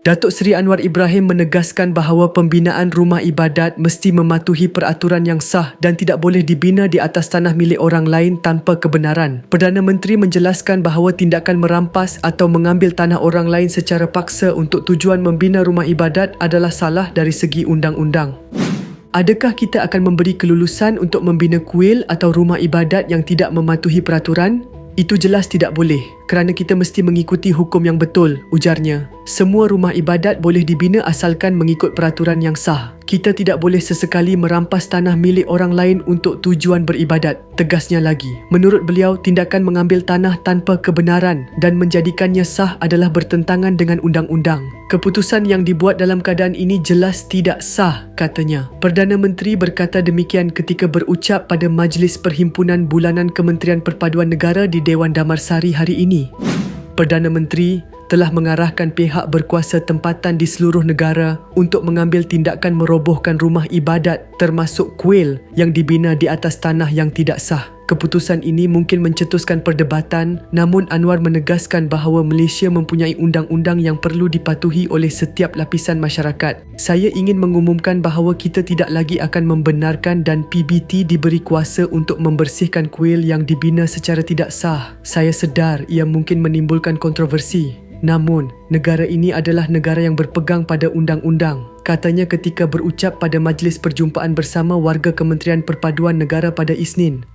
Datuk Seri Anwar Ibrahim menegaskan bahawa pembinaan rumah ibadat mesti mematuhi peraturan yang sah dan tidak boleh dibina di atas tanah milik orang lain tanpa kebenaran. Perdana Menteri menjelaskan bahawa tindakan merampas atau mengambil tanah orang lain secara paksa untuk tujuan membina rumah ibadat adalah salah dari segi undang-undang. Adakah kita akan memberi kelulusan untuk membina kuil atau rumah ibadat yang tidak mematuhi peraturan? Itu jelas tidak boleh kerana kita mesti mengikuti hukum yang betul, ujarnya. Semua rumah ibadat boleh dibina asalkan mengikut peraturan yang sah. Kita tidak boleh sesekali merampas tanah milik orang lain untuk tujuan beribadat, tegasnya lagi. Menurut beliau, tindakan mengambil tanah tanpa kebenaran dan menjadikannya sah adalah bertentangan dengan undang-undang. Keputusan yang dibuat dalam keadaan ini jelas tidak sah, katanya. Perdana Menteri berkata demikian ketika berucap pada Majlis Perhimpunan Bulanan Kementerian Perpaduan Negara di Dewan Damarsari hari ini. Perdana Menteri telah mengarahkan pihak berkuasa tempatan di seluruh negara untuk mengambil tindakan merobohkan rumah ibadat termasuk kuil yang dibina di atas tanah yang tidak sah. Keputusan ini mungkin mencetuskan perdebatan namun Anwar menegaskan bahawa Malaysia mempunyai undang-undang yang perlu dipatuhi oleh setiap lapisan masyarakat. Saya ingin mengumumkan bahawa kita tidak lagi akan membenarkan dan PBT diberi kuasa untuk membersihkan kuil yang dibina secara tidak sah. Saya sedar ia mungkin menimbulkan kontroversi. Namun, negara ini adalah negara yang berpegang pada undang-undang. Katanya ketika berucap pada majlis perjumpaan bersama warga Kementerian Perpaduan Negara pada Isnin.